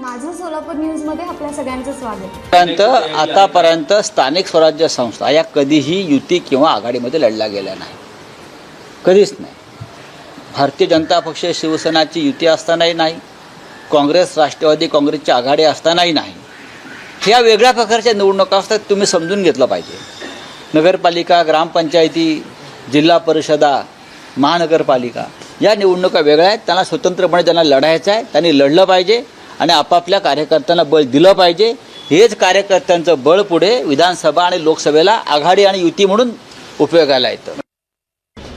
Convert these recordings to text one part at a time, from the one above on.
माझं सोलापूर न्यूजमध्ये आपल्या सगळ्यांचं स्वागत. पर्यंत आतापर्यंत स्थानिक स्वराज्य संस्था या कधीही युती किंवा आघाडीमध्ये लढल्या गेल्या नाही. कधीच नाही. भारतीय जनता पक्ष शिवसेनाची युती असतानाही नाही. काँग्रेस राष्ट्रवादी काँग्रेसची आघाडी असतानाही नाही. ह्या वेगळ्या प्रकारच्या निवडणुका असतात तुम्ही समजून घेतलं पाहिजे. नगरपालिका ग्रामपंचायती जिल्हा परिषदा महानगरपालिका या निवडणुका वेगळ्या आहेत. त्यांना स्वतंत्रपणे त्यांना लढायचं आहे त्यांनी लढलं पाहिजे. आणि आपापल्या कार्यकर्त्यांना बळ दिलं पाहिजे. हेच कार्यकर्त्यांचं बळ पुढे विधानसभा आणि लोकसभेला आघाडी आणि युती म्हणून उपयोगाला येतं.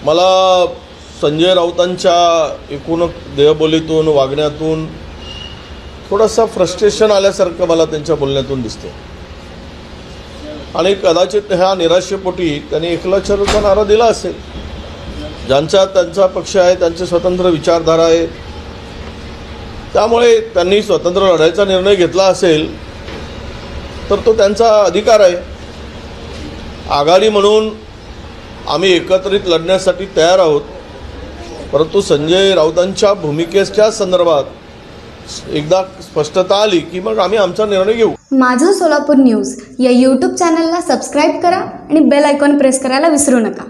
मला संजय राऊतांच्या एकूण देहबोलीतून वागण्यातून थोडंसं फ्रस्ट्रेशन आल्यासारखं मला त्यांच्या बोलण्यातून दिसते आणि कदाचित ह्या निराशेपोटी त्यांनी एकलाचरूचा नारा दिला असेल. ज्यांचा त्यांचा पक्ष आहे त्यांचे स्वतंत्र विचारधारा आहे त्यामुळे त्यांनी स्वतंत्र लढायचा निर्णय घेतला असेल तर तो त्यांचा अधिकार आहे. आघाडी म्हणून आम्ही एकत्रित लढण्यासाठी तयार आहोत. परंतु संजय राऊतांच्या भूमिकेच्या संदर्भात एकदा स्पष्टता आली की मग आम्ही आमचा निर्णय घेऊ. माझं सोलापूर न्यूज या यूट्यूब चॅनलला सबस्क्राईब करा आणि बेल आयकॉन प्रेस करायला विसरू नका.